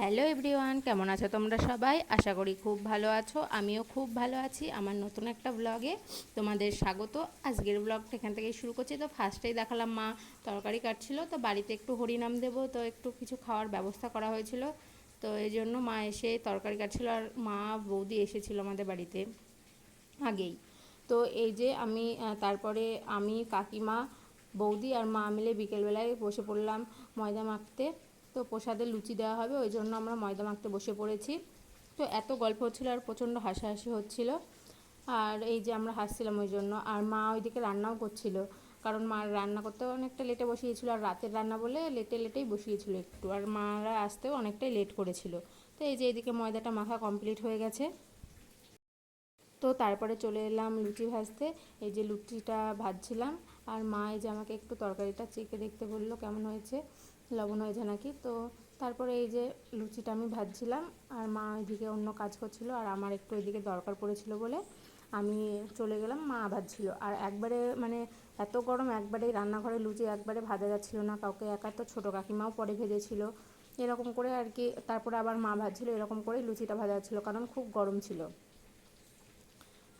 Hello everyone, কেমন আছো তোমরা সবাই? আশা করি খুব ভালো আছো, আমিও খুব ভালো আছি। আমার নতুন একটা ব্লগে তোমাদের স্বাগত। আজকের ব্লগটা এখান থেকেই শুরু করছি। তো ফার্স্টেই দেখালাম মা, তরকারি কাটছিল, তো বাড়িতে একটু হরিনাম দেবো, তো একটু কিছু খাওয়ার ব্যবস্থা করা হয়েছিল। তো এই জন্য মা এসে তরকারি কাটছিল, আর মা বৌদি এসেছিল আমাদের বাড়িতে আগেই। তো এই যে আমি তারপরে আমি কাকিমা, বৌদি আর মা মিলে বিকেলবেলায় বসে পড়লাম ময়দা মাখতে। তো প্রসাদে লুচি দেওয়া হবে, ওই জন্য আমরা ময়দা মাখতে বসে পড়েছি। তো এত গল্প হচ্ছিল আর প্রচণ্ড হাসাহাসি হচ্ছিল। আর এই যে আমরা হাসছিলাম ওই জন্য, আর মা ওইদিকে রান্নাও করছিল। কারণ মা রান্না করতে অনেকটা লেটে বসিয়েছিল, আর রাতের রান্না বলে লেটে লেটেই বসিয়েছিল একটু। আর মারা আসতেও অনেকটাই লেট করেছিল। তো এই যে এইদিকে ময়দাটা মাখা কমপ্লিট হয়ে গেছে। তো তারপরে চলে এলাম লুচি ভাজতে। এই যে লুচিটা ভাজছিলাম আর মা এই যে আমাকে একটু তরকারিটা চেকে দেখতে বলল, কেমন হয়েছে? লবণ হয়েছে নাকি? তো তারপরে এই যে লুচিটা আমি ভাজছিলাম, আর মা এদিকে অন্য কাজ করছিল, আর আমার একটু এদিকে দরকার পড়েছিল বলে আমি চলে গেলাম, মা ভাজছিল। আর একবারে মানে এত গরম একবারেই রান্নাঘরে লুচি একবারে ভাজা যাচ্ছিল না, কাউকে একা তো ছোটো কাকিমাও পরে ভেজেছিল। এরকম করে আর কি, তারপরে আবার মা ভাজছিল, এরকম করেই লুচিটা ভাজা যাচ্ছিল, কারণ খুব গরম ছিল।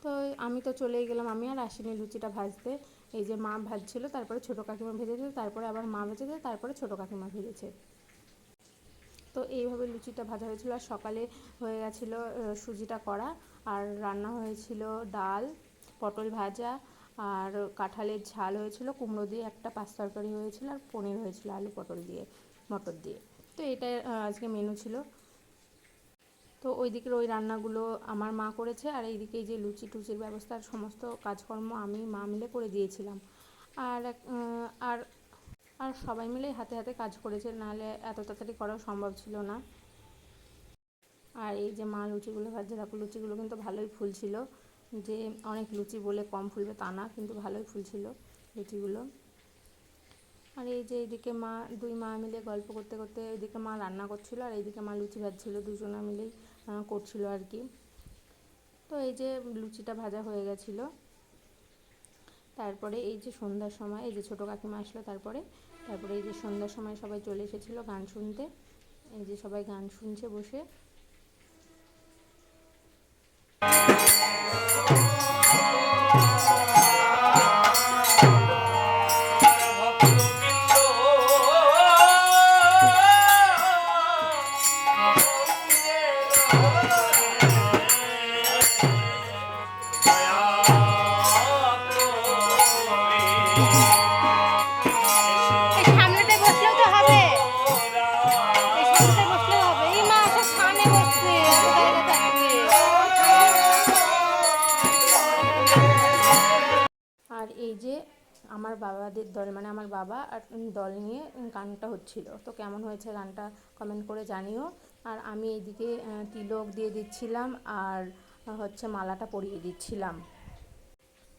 তো আমি তো চলেই গেলাম। আমি আর আসিনি লুচিটা ভাজতে। এই যে মা ভাজছিল, তারপরে ছোটো কাকিমা ভেজেছে তারপরে আবার মা ভেজেছে তারপরে ছোটো কাকিমা ভেজেছে। তো এইভাবে লুচিটা ভাজা হয়েছিল। আর সকালে হয়ে গেছিল সুজিটা করা। আর রান্না হয়েছিল ডাল, পটল ভাজা, আর কাঁঠালের ঝাল হয়েছিল, কুমড়ো দিয়ে একটা পাঁচ তরকারি হয়েছিল, আর পনির হয়েছিল, আলু পটল দিয়ে, মটর দিয়ে। তো এটা আজকে মেনু ছিল। তো ওই দিকের ওই রান্নাগুলো আমার মা করেছে আর এইদিকে এই যে লুচি টুচির ব্যবস্থার সমস্ত কাজকর্ম আমি মা মিলে করে দিয়েছিলাম। আর আর আর সবাই মিলে হাতে হাতে কাজ করেছে, নাহলে এত তাড়াতাড়ি করা সম্ভব ছিল না। আর এই যে মা লুচিগুলো ভাজছে, দেখো লুচিগুলো কিন্তু ভালোই ফুলছিল যে অনেক লুচি বলে কম ফুলবে তা না, কিন্তু ভালোই ফুলছিল লুচিগুলো। আর এই যে এইদিকে মা, দুই মা মিলে গল্প করতে করতে এইদিকে মা রান্না করছিল আর এইদিকে মা লুচি ভাজছিল, দুজনা মিলেই করছিল আর কি। তো এই যে লুচিটা ভাজা হয়ে গেছিল। তারপরে এই যে সন্ধ্যার সময়, এই যে ছোটো কাকিমা আসলো তারপরে তারপরে এই যে সন্ধ্যার সময় সবাই চলে এসেছিল গান শুনতে। এই যে সবাই গান শুনছে বসে। আমার বাবাদের দল মানে আমার বাবা আর দল নিয়ে গানটা হচ্ছিল। তো কেমন হয়েছে গানটা কমেন্ট করে জানিও। আর আমি এইদিকে তিলক দিয়ে দিচ্ছিলাম আর হচ্ছে মালাটা পরিয়ে দিচ্ছিলাম।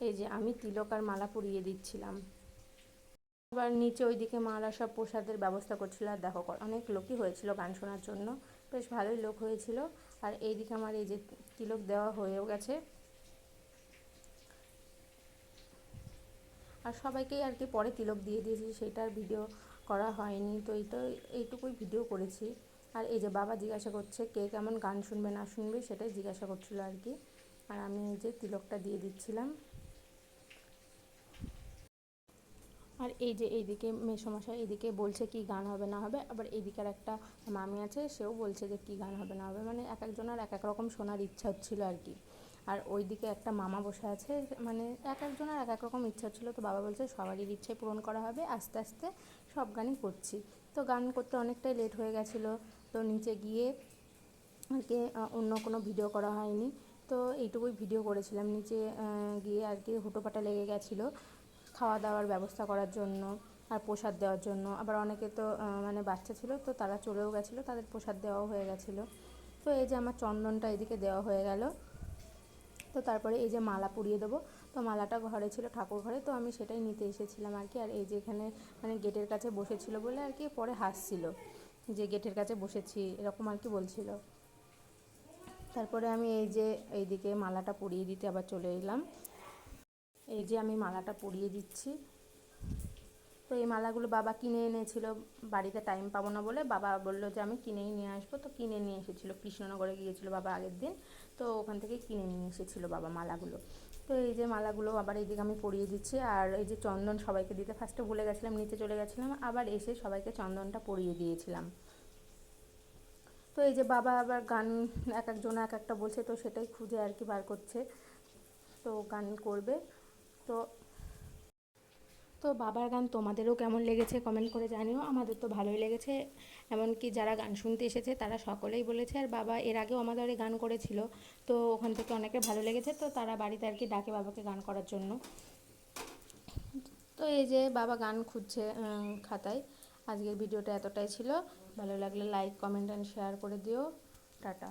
এই যে আমি তিলক আর মালা পরিয়ে দিচ্ছিলাম। আবার নিচে ওইদিকে মারা সব প্রসাদের ব্যবস্থা করছিল। আর দেখো অনেক লোকই হয়েছিল গান শোনার জন্য। বেশ ভালোই লোক হয়েছিল। আর এইদিকে আমার এই যে তিলক দেওয়া হয়েও গেছে। আর সবাইকেই আর কি পরে তিলক দিয়ে দিয়েছি, সেটার ভিডিও করা হয়নি। তো এই তো, এইটুকুই ভিডিও করেছি। আর এই যে বাবা জিজ্ঞাসা করছে, কে কেমন গান শুনবে, না শুনবে, সেটাই জিজ্ঞাসা করছিল আর কি। আর আমি এই যে তিলকটা দিয়ে দিচ্ছিলাম। আর এই যে এইদিকে মেসমশাই এদিকে বলছে কি গান হবে, না হবে। আবার এইদিকে আর একটা মামি আছে, সেও বলছে যে কি গান হবে, না হবে। মানে এক একজনের এক এক রকম শোনার ইচ্ছা হচ্ছিল আর কি। আর ওইদিকে একটা মামা বসে আছে মানে এক একজনের এক এক রকম ইচ্ছা ছিল, তো বাবা বলছে সবারই ইচ্ছাই পূরণ করা হবে, আস্তে আস্তে সব গানই করছি। তো গান করতে অনেকটাই লেট হয়ে গেছিল, তো নিচে গিয়ে আর কি অন্য কোনো ভিডিও করা হয়নি। তো এইটুকুই ভিডিও করেছিলাম, নিচে গিয়ে আর কি হুটোপাটা লেগে গেছিল, খাওয়া দাওয়ার ব্যবস্থা করার জন্য আর প্রসাদ দেওয়ার জন্য। আবার অনেকে তো মানে বাচ্চা ছিল, তো তারা চলেও গেছিল, তাদের প্রসাদ দেওয়াও হয়ে গেছিল। তো এই যে আমার চন্দনটা এদিকে দেওয়া হয়ে গেল তো তারপরে এই যে মালা পুড়িয়ে দেবো। তো মালাটা ঘরে ছিল, ঠাকুর ঘরে, তো আমি সেটাই নিতে এসেছিলাম আর কি। আর এই যে এখানে মানে গেটের কাছে বসেছিল বলে আর কি পরে হাসছিল। যে গেটের কাছে বসেছি, এরকম আর কি বলছিল। তারপরে আমি এই যে এইদিকে মালাটা পরিয়ে দিতে আবার চলে এলাম। এই যে আমি মালাটা পরিয়ে দিচ্ছি। তো এই মালাগুলো বাবা কিনে এনেছিল, বাড়িতে টাইম পাবো না বলে বাবা বলল যে আমি কিনেই নিয়ে আসব। তো কিনে নিয়ে এসেছিল, কৃষ্ণনগরে গিয়েছিল বাবা আগের দিন। তো ওখান থেকে কিনে নিয়ে এসেছিল বাবা মালাগুলো। তো এই যে মালাগুলো আবার এইদিকে আমি পরিয়ে দিচ্ছি। আর এই যে চন্দন সবাইকে দিতে ফার্স্টে ভুলে গেছিলাম, নিচে চলে গেছিলাম, আবার এসে সবাইকে চন্দনটা পরিয়ে দিয়েছিলাম। তো এই যে বাবা আবার গান এক একজন এক একটা বলছে, তো সেটাই খুঁজে আর কি বার করছে। তো গান করবে। তো তো বাবার গান তোমাদেরও কেমন লেগেছে কমেন্ট করে জানিও। আমাদের তো ভালোই লেগেছে। এমনকি যারা গান শুনতে এসেছে, তারা সকলেই বলেছে, আর বাবা, এর আগেও আমাদের গান করেছিল। তো ওখান থেকে অনেকে ভালো লেগেছে। তো তারা বাড়িতে আর কি ডাকে বাবাকে গান করার জন্য। তো এই যে বাবা গান খুঁজছে খাতায়। আজকের ভিডিওটা এতটাই ছিল। ভালো লাগলে লাইক কমেন্ট অ্যান্ড শেয়ার করে দিও। টাটা।